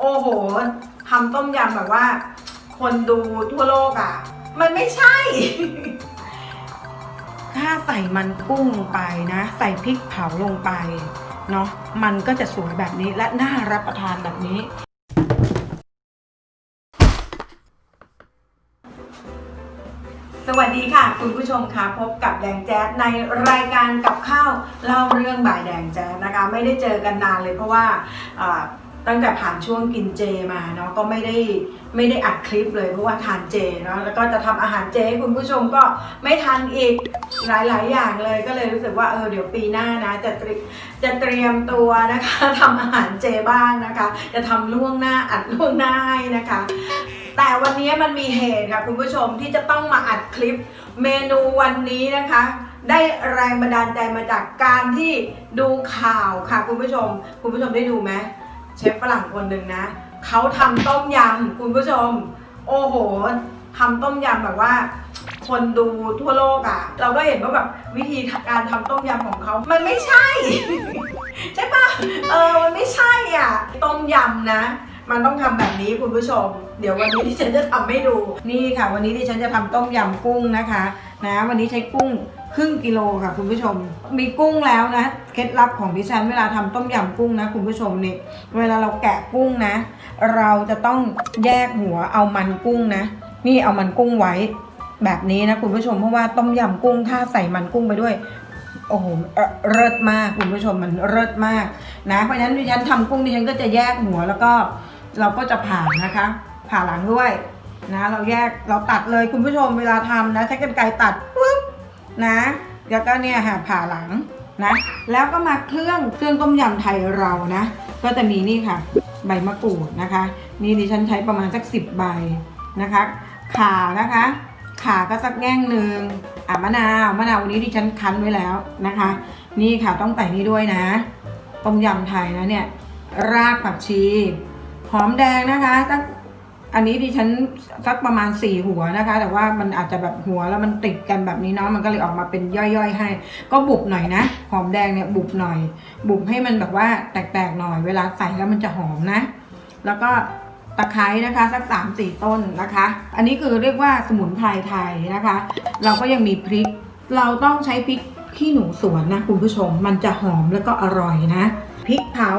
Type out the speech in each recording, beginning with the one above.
โอ้โหทำต้มยำแบบว่า คนดูทั่วโลกอะ มันไม่ใช่ ถ้าใส่มันกุ้งลงไปนะ ใส่พริกเผาลงไป เนาะมันก็จะสวยแบบนี้และน่ารับประทานแบบนี้ สวัสดีค่ะ คุณผู้ชมคะพบกับแดงแจ๊ดในรายการกับข้าวเล่าเรื่องบ่ายแดงแจ๊ดนะคะ ไม่ได้เจอกันนานเลยเพราะว่า ตั้งแต่ผ่านช่วงกินเจมาเนาะก็ไม่ได้ไม่ได้อัดคลิปเลยเพราะว่าทานเจเนาะแล้วก็จะทำอาหารเจให้คุณผู้ชมก็ไม่ทันอีกหลาย ๆ อย่างเลยก็เลยรู้สึกว่าเออเดี๋ยวปีหน้านะจะเตรีจะเตรียมตัวนะคะทำอาหารเจบ้างนะคะ จะทำล่วงหน้าอัดล่วงหน้าให้นะคะ แต่วันนี้มันมีเหตุค่ะคุณผู้ชมที่จะต้องมาอัดคลิปเมนูวันนี้นะคะได้แรงบันดาลใจมาจากการที่ดูข่าวค่ะคุณผู้ชม คุณผู้ชมได้ดูไหม เชฟฝรั่งคนหนึ่งนะเขาทำต้มยำคุณผู้ชม โอ้โหทำต้มยำแบบว่า คนดูทั่วโลกอะ่ะ เราก็เห็นว่าแบบวิธีการทำต้มยำของเขามันไม่ใช่ ใช่ปะเออมันไม่ใช่อะ ต้มยำนะ มันต้องทำแบบนี้คุณผู้ชม เดี๋ยววันนี้ที่ฉันจะทำให้ดู นี่ค่ะ วันนี้ที่ฉันจะทำต้มยำกุ้งนะคะ นะ วันนี้ใช้กุ้ง ครึ่งกิโลค่ะคุณผู้ชม มีกุ้งแล้วนะ เคล็ดลับของดิฉันเวลาทำต้มยำกุ้งนะ คุณผู้ชมนี่ เวลาเราแกะกุ้งนะ เราจะต้องแยกหัวเอามันกุ้งนะ นี่เอามันกุ้งไว้ แบบนี้นะคุณผู้ชมเพราะว่าต้มยำกุ้งถ้าใส่มันกุ้งไปด้วยโอ้โหเออเลิศมากคุณผู้ชมมันเลิศมากนะเพราะฉะนั้นดิฉันทำกุ้งดิฉันก็จะแยกหัวแล้วก็เราก็จะผ่านะคะ ผ่าหลังด้วยนะ เราแยกเราตัดเลยคุณผู้ชมเวลาทำนะใช้กรรไกรตัดปุ๊บ นะ แล้วก็เนี่ยค่ะผ่าหลังนะ แล้วก็มาเครื่องเครื่องต้มยำไทยเรานะ ก็จะมีนี่ค่ะ ใบมะกรูดนะคะ นี่ดิฉันใช้ประมาณสักสิบใบนะคะข่านะคะขาก็สักแง่งหนึ่งอะมะนาวมะนาววันนี้ดิฉันคั้นไว้แล้วนะคะ นี่ค่ะต้องใส่นี่ด้วยนะต้มยำไทยนะเนี่ยรากผักชี หอมแดงนะคะสัก อันนี้ดิฉันสักประมาณสี่หัวนะคะ แต่ว่ามันอาจจะแบบหัวแล้วมันติดกันแบบนี้เนาะมันก็เลยออกมาเป็นย่อยๆให้ ก็บุบหน่อยนะหอมแดงเนี่ยบุบหน่อย บุบให้มันแบบว่าแตกๆหน่อย เวลาใส่แล้วมันจะหอมนะ แล้วก็ตะไคร้นะคะสัก3ามสี่ต้นนะคะ อันนี้คือเรียกว่าสมุนไพรไทยนะคะ เราก็ยังมีพริก เราต้องใช้พริกขี้หนูสวนนะคุณผู้ชมมันจะหอมแล้วก็อร่อยนะพริกเผา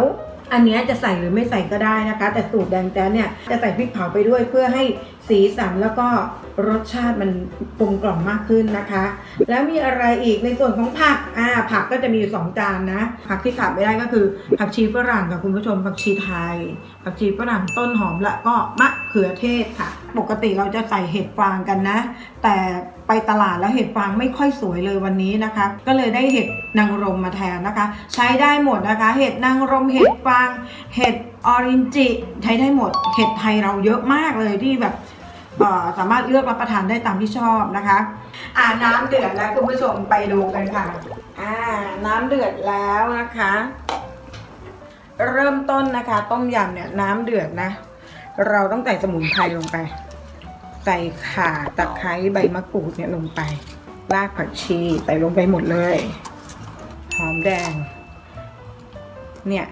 อันเนี้ยจะใส่หรือไม่ใส่ก็ได้นะคะ แต่สูตรแดงแจ๊เนี่ยจะใส่พริกเผาไปด้วยเพื่อให้สีสันแล้วก็รสชาติมันกลมกล่อมมากขึ้นนะคะ แล้วมีอะไรอีกในส่วนของผักอ่าผักก็จะมีอยู่สองจานนะ ผักที่ขาดไม่ได้ก็คือผักชีฝรั่งกับคุณผู้ชมผักชีไทย ผักชีฝรั่งต้นหอมและก็มะเขือเทศค่ะ ปกติเราจะใส่เห็ดฟางกันนะ แต่ ไปตลาดแล้วเห็ดฟางไม่ค่อยสวยเลยวันนี้นะคะ ก็เลยได้เห็ดนางรมมาแทนนะคะ ใช้ได้หมดนะคะ เห็ดนางรมเห็ดฟาง เห็ดออรินจิใช้ได้หมด เห็ดไทยเราเยอะมากเลยที่แบบสามารถเลือกรับประทานได้ตามที่ชอบนะคะอ่าน้ำเดือดแล้วคุณผู้ชมไปดูกันค่ะอ่าน้ำเดือดแล้วนะคะ เริ่มต้นนะคะ ต้มยำเนี่ยน้ำเดือดนะ เราต้องใส่สมุนไพรลงไป ใส่ข่าตะไคร้ใบมะกรูดเนี่ยลงไป รากผักชีใส่ลงไปหมดเลย หอมแดง เนี่ย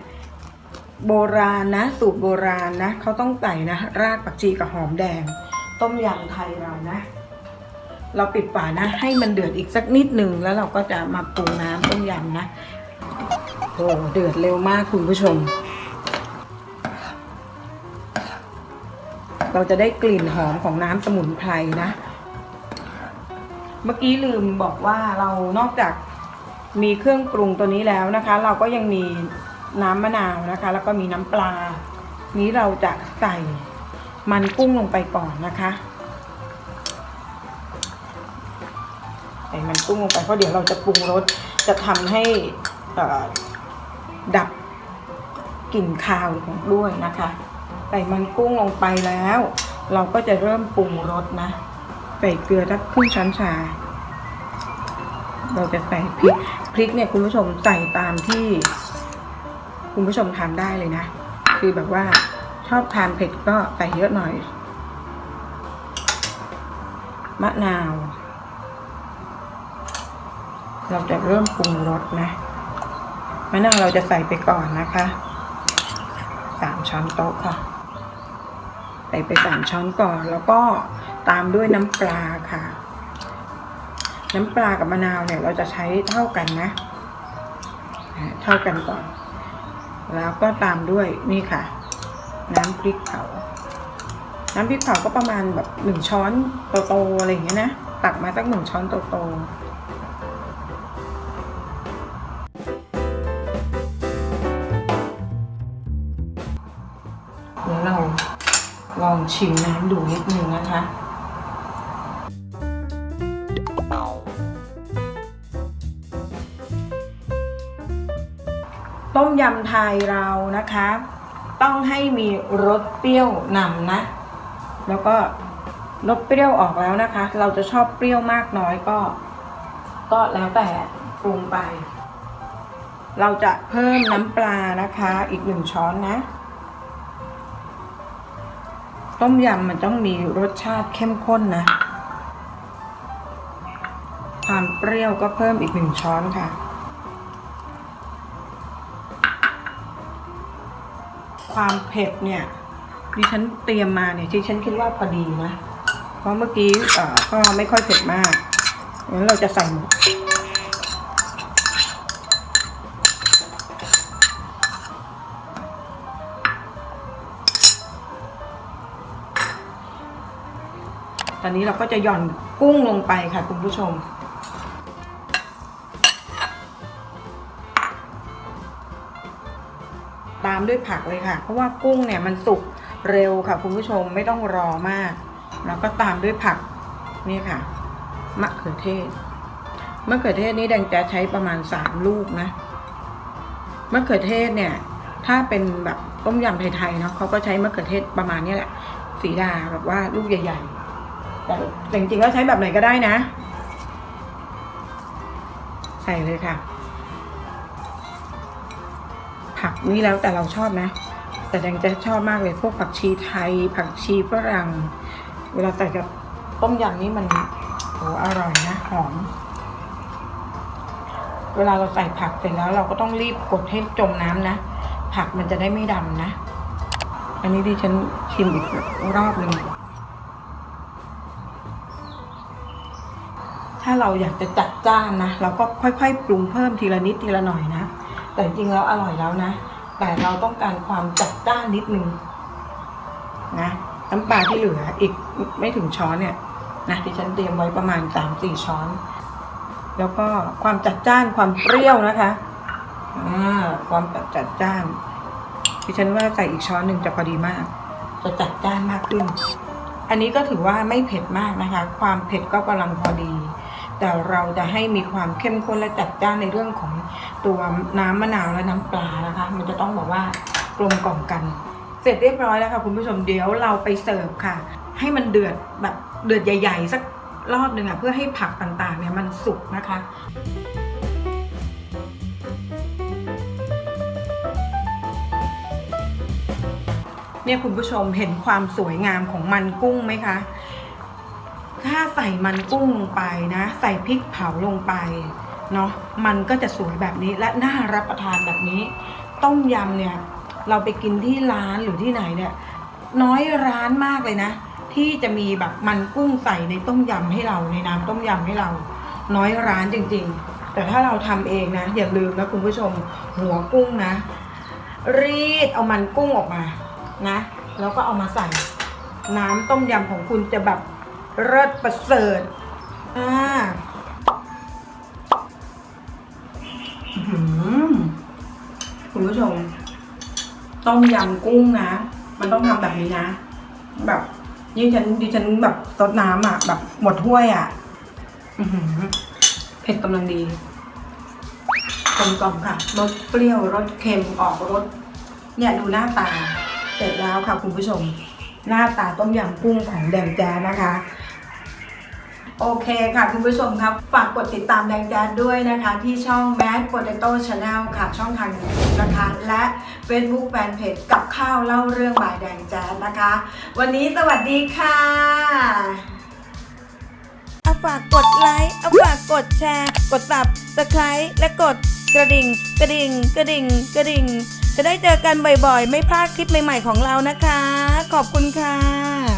โบราณนะ สูตรโบราณนะเขาต้องใส่นะ รากผักชีกับหอมแดง ต้มยำไทยเรานะ เราปิดฝานะ ให้มันเดือดอีกสักนิดหนึ่งแล้วเราก็จะมาปรุงน้ำต้มยำนะโอ้เดือดเร็วมากคุณผู้ชม เราจะได้กลิ่นหอมของน้ำสมุนไพรนะ เมื่อกี้ลืมบอกว่าเรานอกจากมีเครื่องปรุงตัวนี้แล้วนะคะ เราก็ยังมีน้ำมะนาวนะคะ แล้วก็มีน้ำปลา นี้เราจะใส่มันกุ้งลงไปก่อนนะคะใส่มันกุ้งลงไปเพราะเดี๋ยวเราจะปรุงรสจะทำให้ดับกลิ่นคาวของด้วยนะคะ ใส่มันกุ้งลงไปแล้ว เราก็จะเริ่มปรุงรสนะ ใส่เกลือสักครึ่งช้อนชา เราจะใส่พริก พริกเนี่ยคุณผู้ชมใส่ตามที่ คุณผู้ชมทานได้เลยนะ คือแบบว่าชอบทานเผ็ดก็ใส่เยอะหน่อย มะนาว เราจะเริ่มปรุงรสนะ มะนาวเราจะใส่ไปก่อนนะคะสามช้อนโต๊ะค่ะ ใส่ไปสามช้อนก่อน แล้วก็ตามด้วยน้ำปลาค่ะ น้ำปลากับมะนาวเนี่ยเราจะใช้เท่ากันนะ เท่ากันก่อน แล้วก็ตามด้วยนี่ค่ะ น้ำพริกเผา น้ำพริกเผาก็ประมาณแบบหนึ่งช้อนโตๆอะไรอย่างเงี้ยนะ ตักมาสักหนึ่งช้อนโตๆ ชิมน้ำดูนิดนึงนะคะ ต้มยำไทยเรานะคะ ต้องให้มีรสเปรี้ยวนำนะ แล้วก็รสเปรี้ยวออกแล้วนะคะ เราจะชอบเปรี้ยวมากน้อยก็ ก็แล้วแต่ปรุงไป เราจะเพิ่มน้ำปลานะคะ อีกหนึ่งช้อนนะ ต้มยำมันต้องมีรสชาติเข้มข้นนะ ความเปรี้ยวก็เพิ่มอีกหนึ่งช้อนค่ะ ความเผ็ดเนี่ยดิฉันเตรียมมาเนี่ยที่ฉันคิดว่าพอดีนะ เพราะเมื่อกี้ก็ไม่ค่อยเผ็ดมากงั้นเราจะใส่หม ตอนนี้เราก็จะหย่อนกุ้งลงไปค่ะคุณผู้ชม ตามด้วยผักเลยค่ะ เพราะว่ากุ้งเนี่ยมันสุกเร็วค่ะคุณผู้ชมไม่ต้องรอมาก แล้วก็ตามด้วยผักนี่ค่ะมะเขือเทศมะเขือเทศนี่แดงจะใช้ประมาณสามลูกนะมะเขือเทศเนี่ย ถ้าเป็นแบบต้มยำไทยๆเนาะเขาก็ใช้มะเขือเทศประมาณนี้แหละ สีดาแบบว่าลูกใหญ่ ๆ แต่จริงๆแล้วใช้แบบไหนก็ได้นะ ใส่เลยค่ะ ผักนี่แล้วแต่เราชอบนะ แต่แดงจะชอบมากเลยพวกผักชีไทย ผักชีฝรั่ง เวลาใส่กับต้มยำนี่มันโหอร่อยนะหอม เวลาเราใส่ผักเสร็จแล้วเราก็ต้องรีบกดให้จมน้ำนะ ผักมันจะได้ไม่ดำนะ อันนี้ดิฉันชิมอีกรอบหนึ่ง ถ้าเราอยากจะจัดจ้านนะ เราก็ค่อยๆ ปรุงเพิ่มทีละนิดทีละหน่อยนะ แต่จริงๆแล้วอร่อยแล้วนะ แต่เราต้องการความจัดจ้านนิดนึงนะน้ำปลาที่เหลืออีกไม่ถึงช้อนเนี่ยนะที่ฉันเตรียมไว้ประมาณสามสี่ช้อน แล้วก็ความจัดจ้านความเปรี้ยวนะคะอ่าความจัดจ้านที่ฉันว่าใส่อีกช้อนหนึ่งจะพอดีมาก จะจัดจ้านมากขึ้น อันนี้ก็ถือว่าไม่เผ็ดมากนะคะ ความเผ็ดก็กำลังพอดี แต่เราจะให้มีความเข้มข้นและจัดจ้านในเรื่องของตัวน้ำมะนาวและน้ำปลานะคะ มันจะต้องบอกว่ากลมกล่อมกัน เสร็จเรียบร้อยแล้วค่ะคุณผู้ชมเดี๋ยวเราไปเสิร์ฟค่ะ ให้มันเดือดแบบเดือดใหญ่ ๆ สักรอบหนึ่งอะเพื่อให้ผักต่างๆเนี่ยมันสุกนะคะเนี่ยคุณผู้ชมเห็นความสวยงามของมันกุ้งไหมคะ ถ้าใส่มันกุ้งลงไปนะ ใส่พริกเผาลงไปเนาะมันก็จะสวยแบบนี้และน่ารับประทานแบบนี้ ต้มยำเนี่ย เราไปกินที่ร้านหรือที่ไหนเนี่ย น้อยร้านมากเลยนะ ที่จะมีแบบมันกุ้งใส่ในต้มยำให้เราในน้ำต้มยำให้เรา น้อยร้านจริง ๆ แต่ถ้าเราทำเองนะ อย่าลืมนะคุณผู้ชมหัวกุ้งนะ รีดเอามันกุ้งออกมานะ แล้วก็เอามาใส่น้ำต้มยำของคุณจะแบบ เลิศประเสริฐอ่าอื้อหือคุณผู้ชม ต้มยำกุ้งนะ มันต้องทำแบบนี้นะ แบบยิ่งฉันดิฉันแบบซดน้ำอะ แบบหมดถ้วยอะอือหือเผ็ดกำลังดีกลมกล่อมค่ะรสเปรี้ยวรสเค็มออกรสเนี่ยดูหน้าตาเสร็จแล้วค่ะคุณผู้ชม หน้าตาต้มยำกุ้งของแดงแจ๊สนะคะ โอเคค่ะคุณผู้ชมครับฝากกดติดตามแดงแจ๊สด้วยนะคะ ที่ช่อง Mad Potato Channel ค่ะ ช่องทาง YouTube นะคะและ Facebook Fanpage กับข้าวเล่าเรื่องบายแดงแจ๊สนะคะ วันนี้สวัสดีค่ะเอาฝากกดไลค์เอาฝากกดแชร์ กด subscribe และกดกระดิ่ง กระดิ่ง กระดิ่ง กระดิ่ง จะได้เจอกันบ่อยๆ ไม่พลาดคลิปใหม่ๆของเรานะคะ ขอบคุณค่ะ